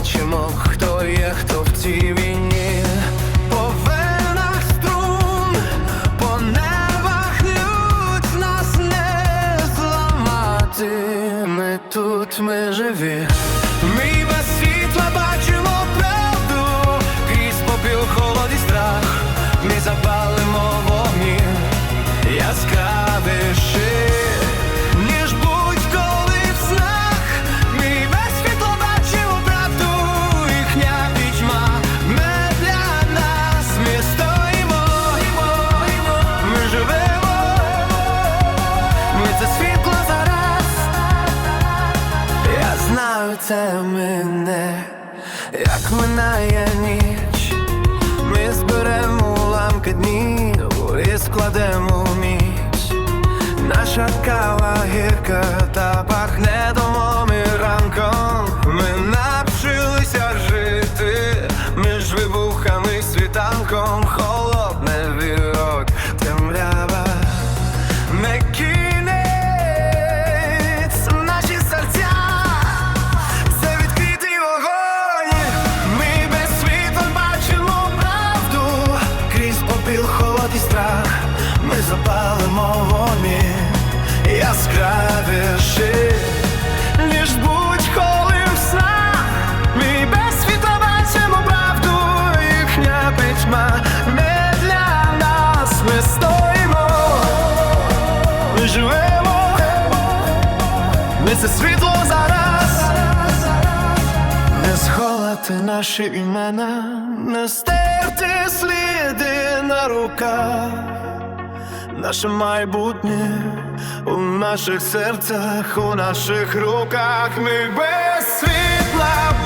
бачимо, хто є, хто в цій війні. Тут, ми живі. Це мене, як минає ніч. Ми зберемо уламки днів і складемо в міць. Наша кава гірка та пахне домом і ранком. Ми ми це світло зараз, не сховати наші імена, не стерти сліди на руках, наше майбутнє у наших серцях, у наших руках, ми без світла.